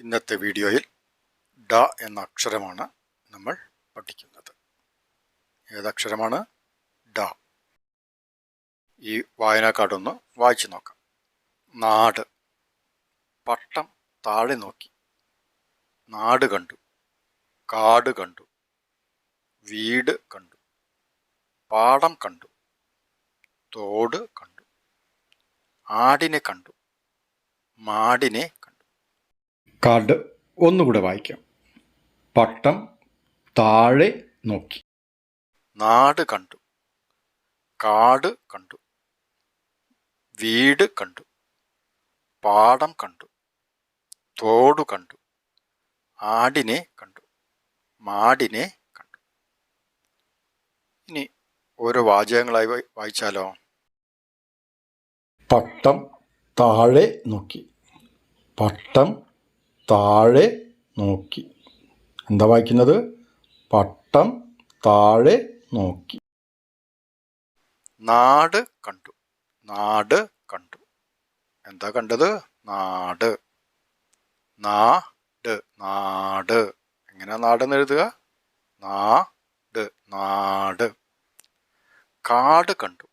ഇന്നത്തെ വീഡിയോയിൽ ഡ എന്ന അക്ഷരമാണ് നമ്മൾ പഠിക്കുന്നത്. ഏതക്ഷരമാണ് ഡ. ഈ വായനാ കാർഡൊന്ന് വായിച്ചു നോക്കാം. നാട്. പട്ടം താഴെ നോക്കി. നാട് കണ്ടു. കാട് കണ്ടു. വീട് കണ്ടു. പാടം കണ്ടു. തോട് കണ്ടു. ആടിനെ കണ്ടു. മാടിനെ കാർഡ് ഒന്നുകൂടെ വായിക്കാം. പട്ടം താഴെ നോക്കി. നാട് കണ്ടു. കാട് കണ്ടു. വീട് കണ്ടു. പാടം കണ്ടു. തോടു കണ്ടു. ആടിനെ കണ്ടു. മാടിനെ കണ്ടു. ഇനി ഓരോ വാചകങ്ങളായി വായിച്ചാലോ? പട്ടം താഴെ നോക്കി. പട്ടം താഴെ നോക്കി. എന്താ വായിക്കുന്നത്? പട്ടം താഴെ നോക്കി. നാട് കണ്ടു. നാട് കണ്ടു. എന്താ കണ്ടത്? നാട്. നാട് നാട്. എങ്ങനെയാ നാടെന്ന് എഴുതുക? നാട് നാട്. കാട് കണ്ടു.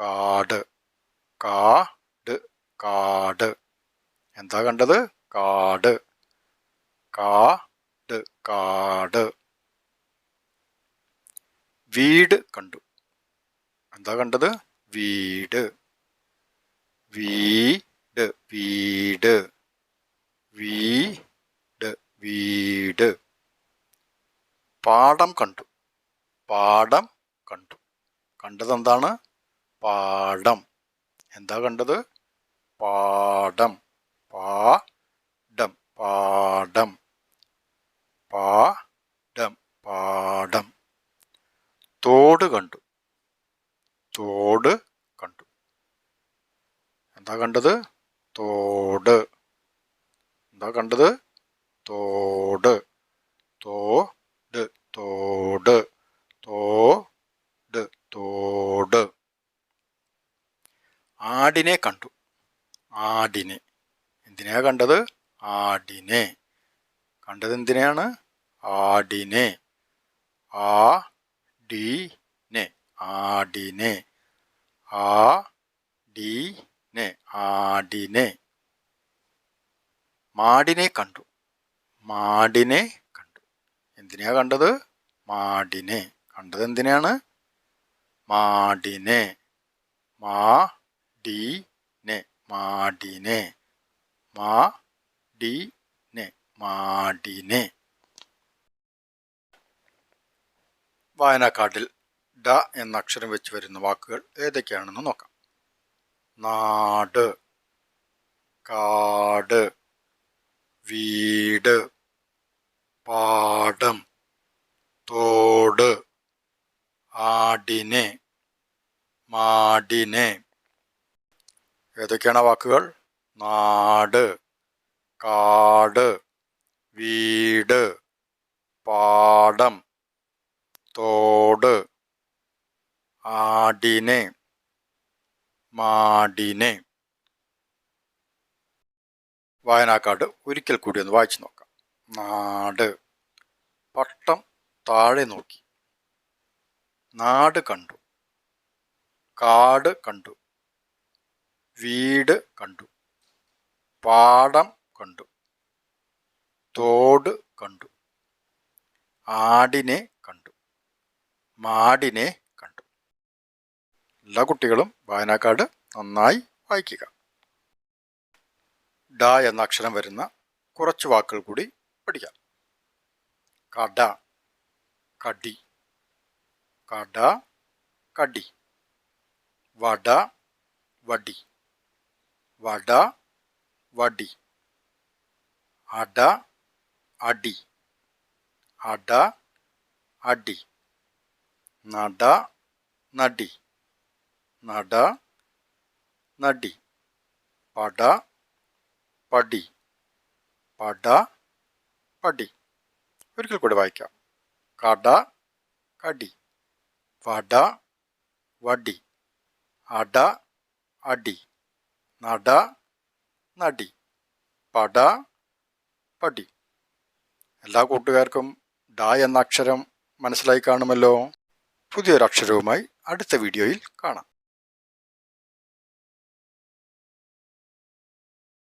കാട്. കാട് കാട്. എന്താ കണ്ടത്? കാട്. കാട് കാട്. വീട് കണ്ടു. എന്താ കണ്ടത്? വീട്. വീട് വീട്. വീട് വീട്. പാടം കണ്ടു. പാടം കണ്ടു. കണ്ടത് എന്താണ് പാടം. എന്താ കണ്ടത്? പാടം. പാടം പാടം പാടം പാടം തോട് കണ്ടു. തോട് കണ്ടു. എന്താ കണ്ടത്? തോട്. എന്താ കണ്ടത്? തോട്. തോട് തോട്. തോട് തോട്. ആടിനെ കണ്ടു. ആടിനെ. എന്തിനാ കണ്ടത്? ആടിനെ. കണ്ടത് എന്തിനെയാണ് ആടിനെ. ആ ഡി നെ. ആടിനെ. ആ ഡി നെ. ആടിനെ. മാടിനെ കണ്ടു. മാടിനെ കണ്ടു. എന്തിനാ കണ്ടത്? മാടിനെ. കണ്ടത് എന്തിനാണ് മാടിനെ. മാ ഡി നെ. മാടിനെ. മാ ഡി നെ മാടിനെ. വായനാക്കാർഡിൽ ഡ എന്ന അക്ഷരം വെച്ച് വരുന്ന വാക്കുകൾ ഏതൊക്കെയാണെന്ന് നോക്കാം. നാട് കാട് വീട് പാടം തോട് ആടിനെ മാടിനെ. ഏതൊക്കെയാണ് വാക്കുകൾ? നാട് കാട് വീട് പാടം തോട് ആടിനെ മാടിനെ. വായനാക്കാട് ഒരിക്കൽ കൂടി ഒന്ന് വായിച്ചു നോക്കാം. നാട് പട്ടം താഴെ നോക്കി. നാട് കണ്ടു. കാട് കണ്ടു. വീട് കണ്ടു. പാടം കണ്ടു. തോട് കണ്ടു. ആടിനെ കണ്ടു. മാടിനെ കണ്ടു. എല്ലാ കുട്ടികളും വായനാക്കാട് നന്നായി വായിക്കുക. ഡ എന്ന അക്ഷരം വരുന്ന കുറച്ച് വാക്കുകൾ കൂടി പഠിക്കാം. കട കടി. കട കടി. വട വടി. വട വടി. അട അടി. അട അടി. നട നടി. നട നടി. പട പടി. പട പടി. ഒരിക്കൽ കൂടി വായിക്കാം. കട കടി. വട വടി. അട അടി. നട നടി. പട പടി. എല്ലാ കൂട്ടുകാർക്കും ഡ എന്ന അക്ഷരം മനസ്സിലായി കാണുമല്ലോ. പുതിയൊരക്ഷരവുമായി അടുത്ത വീഡിയോയിൽ കാണാം.